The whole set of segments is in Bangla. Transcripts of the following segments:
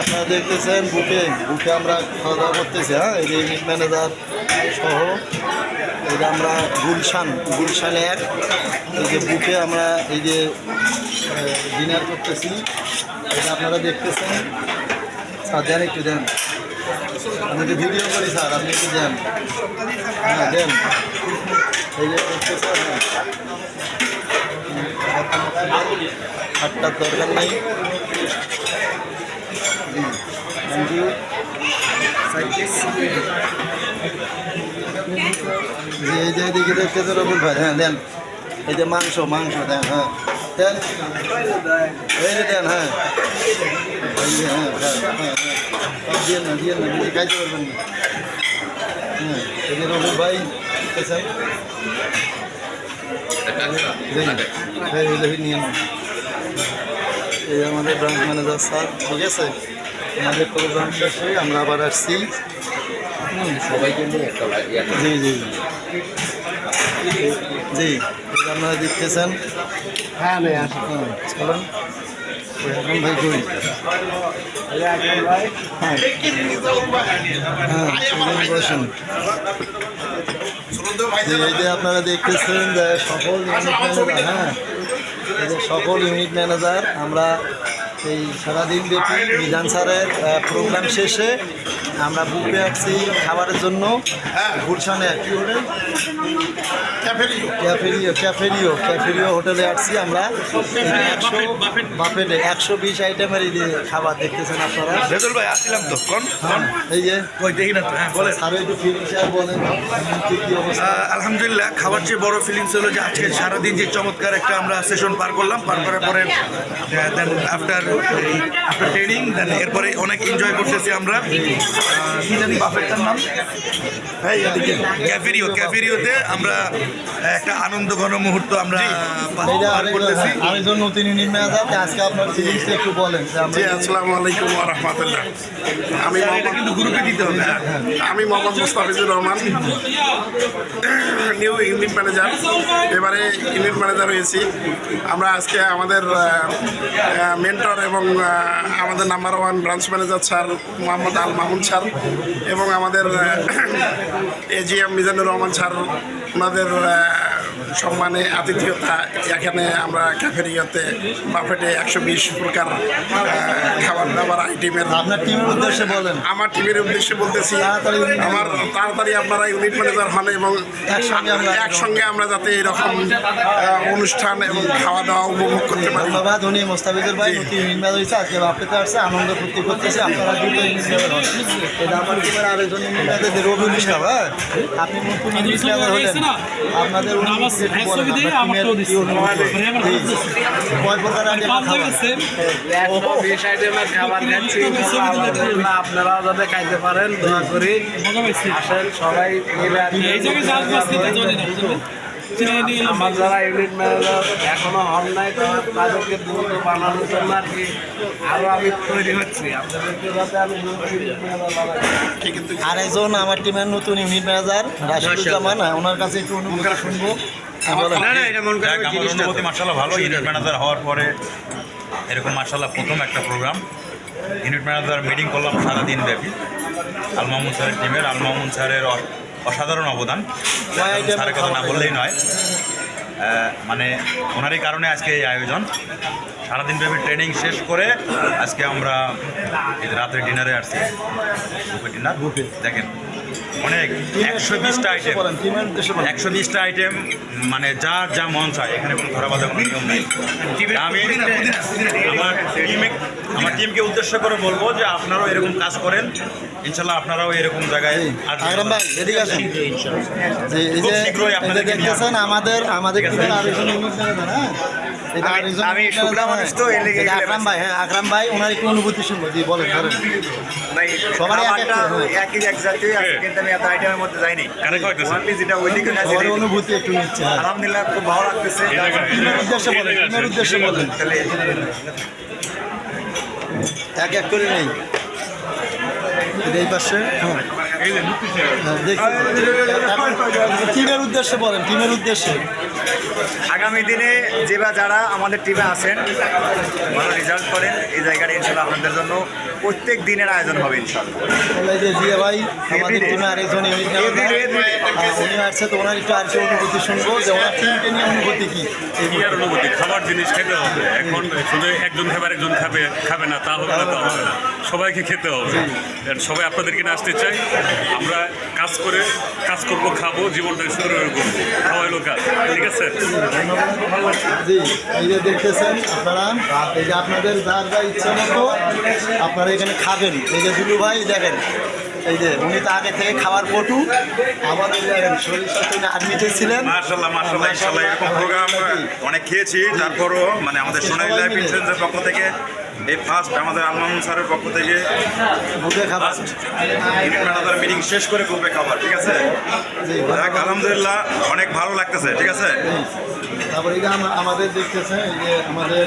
আপনারা দেখতেছেন বুকে বুকে আমরা খাওয়া দাওয়া করতেছি হ্যাঁ? এই যে ইউনিট ম্যানেজার সহ, এই যে আমরা গুলশান গুলশান এক এই যে বুকে আমরা এই যে ডিনার করতেছি এটা আপনারা দেখতেছেন। স্যার, দেন একটু, দেন। আমি একটু ভিডিও করি, স্যার, আপনি একটু দেন। হ্যাঁ দেন। এই যে দেখতেছেন হ্যাঁ। হাটটার দরকার নেই। জি এই যে এদিকে দেখতেছে রবুল ভাই হ্যাঁ দেন এই যে মাংস মাংস দেন হ্যাঁ দেন এই যে দেন হ্যাঁ এই যে হ্যাঁ হ্যাঁ হ্যাঁ হ্যাঁ দিয়ে না দিয়ে না বেশি খাইতে পারবেন না হ্যাঁ এই যে রবুল ভাই দেখতেছেন নিয়ে নাও এই আমাদের ব্রাঞ্চ ম্যানেজার স্যার ঠিক আছে? আমাদের প্রোগ্রাম শেষে আমরা আবার আসছি। সবাইকে নিয়ে জি জি জি। আপনারা দেখতেছেন। হ্যাঁ হ্যাঁ চলুন। এখন ভাই কই হ্যাঁ। হ্যাঁ বসুন। এই যে আপনারা দেখতেছেন যে সকল হ্যাঁ যে সকল ইউনিট ম্যানেজার আমরা এই সারাদিন ব্যাপী বিধান স্যারের প্রোগ্রাম শেষে আমরা বুকে আসছি খাবারের জন্য। গুলশানে কি হোটেল ক্যাফেরিও। ক্যাফেরিও ক্যাফেরিও হোটেলে আসছি আমরা। একশো বাফেটে। একশো বিশ আইটেমের এই খাবার দেখতেছেন আপনারা। ভাই আসছিলাম তো। হ্যাঁ, এই যে কই দেখি না তো। হ্যাঁ বলেন। একটু ফিলিংস আলহামদুলিল্লাহ খাবার চেয়ে বড় ফিলিংস হলো যে আজকে সারাদিন যে চমৎকার একটা আমরা সেশন পার করলাম। পার করার পরে then after after training then এরপরে অনেক এনজয় করতেছি আমরা। কি জানি বাফেটটার নাম? হ্যাঁ ক্যাফেরিও ক্যাফেরিওতে আমরা একটা আনন্দ ঘন মুহূর্ত আমরা পার এইটা পার আরেকজন করতেছি। আরেকজন নতুন ইউনিট আজকে আপনার ফিলিংসটা একটু বলেন জি আসসালামু আলাইকুম ওয়া রাহমাতুল্লাহ। আমি স্যার, এটা কিন্তু গ্রুপে দিতে হবে। হ্যাঁ আমি Mohammad Mustafizur Rahman new unit manager এবারে ইউনিট ম্যানেজার হয়েছি। আমরা আজকে আমাদের মেন্টর এবং আমাদের number one branch manager sir Mohammad Al Mamun sir এবং আমাদের এজিএম মিজানুর রহমান স্যার, ওনাদের সম্মানে আতিথেয়তা এখানে আমরা ক্যাফেরিয়াতে বাফেটে একশো বিশ প্রকার খাবার দাবার আইটেমের আপনার টিমের উদ্দেশ্যে বলেন। আমার টিমের উদ্দেশ্যে বলতেছি আমার তাড়াতাড়ি আপনারা ইউনিট ম্যানেজার হন এবং একসঙ্গে আমরা- যাতে এরকম অনুষ্ঠান এবং খাওয়া দাওয়া উপভোগ করতে পারি। ধন্যবাদ উনি মোস্তাফিজুর ভাই নতুন হয়েছে আজকে বাপেতে আসছে আনন্দ ফুর্তি করতেছে আপনারা দুটো ম্যানেজার হন। এটা আমার টিমের আরেকজন ইউনিট ম্যানেজার ইসলাম হ্যাঁ? আপনি নতুন ইউনিট হলেন। আপনাদের আপনারাও যাতে খাইতে পারেন দোয়া করি আসেন সবাই মিলে আমার যারা ইউনিট ম্যানেজার এখনও হন নাই তো তাদেরকে দ্রুত বানানোর জন্য আর কি আরও আমি তৈরি হচ্ছি। আপনাদেরকে যাতে আমি দ্রুত unit আরেকজন আমার টিমের নতুন ইউনিট ম্যানেজার রাশিদুজ্জামান হ্যাঁ, ওনার কাছে একটু অনুভূতি শুনব। হ্যাঁ, মার্শাল্লাহ ভালো ইউনিট ম্যানেজার হওয়ার পরে এরকম মার্শাল্লাহ প্রথম একটা প্রোগ্রাম ইউনিট ম্যানেজার মিটিং করলাম সারাদিন ব্যাপী। আল মামুন স্যারের টিমের আল মামুন স্যারের অসাধারণ অবদান। স্যারের কথা না বললেই নয়। মানে ওনারই কারণে আজকে এই আয়োজন। সারাদিন ব্যাপী ট্রেনিং শেষ করে আজকে আমরা রাতের ডিনারে আসছি। Buffet dinner. দেখেন অনেক একশো বিশটা আইটেম একশো বিশটা আইটেম মানে যা যা মন চায়। এখানে কোনো ধরা বাঁধা কোনো নিয়ম নেই। আমি আমার টিমে আমার টিমকে উদ্দেশ্য করে বলব যে আপনারাও এরকম কাজ করেন। ইনশাল্লাহ আপনারাও এরকম জায়গায়। আকরাম ভাই এদিকে আসেন। যে এই যে দেখতেছেন আমাদের আমাদের ম্যানেজার হ্যাঁ? আমি- আরেকজন আমি unit শুকনা মানুষ তো, হ্যাঁ। লেগে এটা আকরাম ভাই হ্যাঁ আকরাম ভাই ওনার একটু অনুভূতি শুনব। জি বলেন ধরেন। একটা, হ্যাঁ। একই এক জাতীয় আছে কিন্তু আমি এত আইটেমের মধ্যে যাইনি। যেটা সবার যেটা- অনুভূতি একটু নিচ্ছে হ্যাঁ। আলহামদুলিল্লাহ খুব ভালো লাগতেছে। উদ্দেশ্যে বলেন উদ্দেশ্যে বলেন। তাহলে এক এক করে নেই। এই পাশে হ্যাঁ। হ্যাঁ, টিমের উদ্দেশ্যে বলেন টিমের উদ্দেশ্যে। আগামী দিনে যে বা যারা আমাদের টিমে আছেন ভালো রেজাল্ট করেন এই জায়গাটা ইনশাল্লাহ আপনাদের জন্য প্রত্যেক দিনের আয়োজন হবে ইনশাল্লাহ। যে জিয়া ভাই আমাদের টিমে আরেকজন. উনি আসছে তো ওনার একটু অনুভূতি শুনব যে ওনার টিমকে নিয়ে অনুভূতি কি? আর অনুভূতি? খাবার জিনিস খেতে হবে। এখন শুধু একজন খাবে একজন খাবে খাবে না তা হবে না তা হবে না। সবাইকে খেতে হবে। আর সবাই আপনাদেরকে নিয়ে আসতে চাই। আমরা কাজ করে কাজ করব খাব জীবনটাকে সুন্দর করব খাওয়া হলো কাজ ঠিক আছে? জি এই যে দেখতেছেন আপনারা এই যে আপনাদের যার যা ইচ্ছা মতো আপনারা এখানে খাবেন। এই যে দুলু ভাই দেখেন এই যে উনি তো আগে থেকে খাবার পটু। আবার শরীর সাথে আর্মিতে ছিলেন। মার্শাল্লাহ মার্শাল্লাহ ইনশাল্লাহ এরকম প্রোগ্রাম অনেক খেয়েছি তারপরও মানে আমাদের সোনালী লাইফ ইন্স্যুরেন্সের পক্ষ থেকে এই ফার্স্ট আমাদের আলমামুন স্যারের পক্ষ থেকে বুকে খাবার। ম্যানেজার মিটিং শেষ করে গ্রুপে খাবার ঠিক আছে? যাক, আলহামদুলিল্লাহ অনেক ভালো লাগতেছে ঠিক আছে? তারপরে আমাদের দেখতেছেন এই যে আমাদের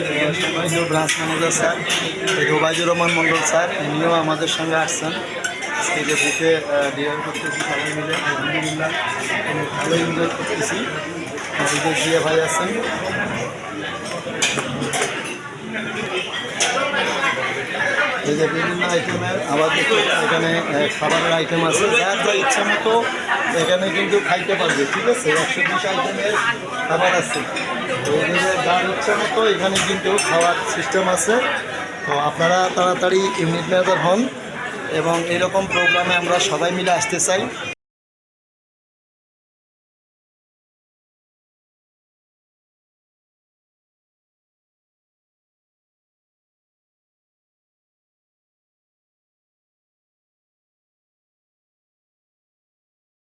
branch manager sir Obaidur Rahman Mondal sir ইনিও আমাদের সঙ্গে আসছেন। আজকে যে বুকে ডিয়ার করতেছি সবাই মিলে আলহামদুলিল্লাহ ভালো এনজয় করতেছি। ভাই আছেন এই যে বিভিন্ন আইটেমের আবার এখানে খাবারের আইটেম আছে। যার যা ইচ্ছা মতো এখানে কিন্তু খাইতে পারবে, ঠিক আছে? একশো বিশ আইটেমের খাবার আছে। তো যার ইচ্ছা মতো এখানে কিন্তু খাওয়ার সিস্টেম আছে। তো আপনারা তাড়াতাড়ি ইউনিট ম্যানেজার হন এবং এরকম প্রোগ্রামে আমরা সবাই মিলে আসতে চাই।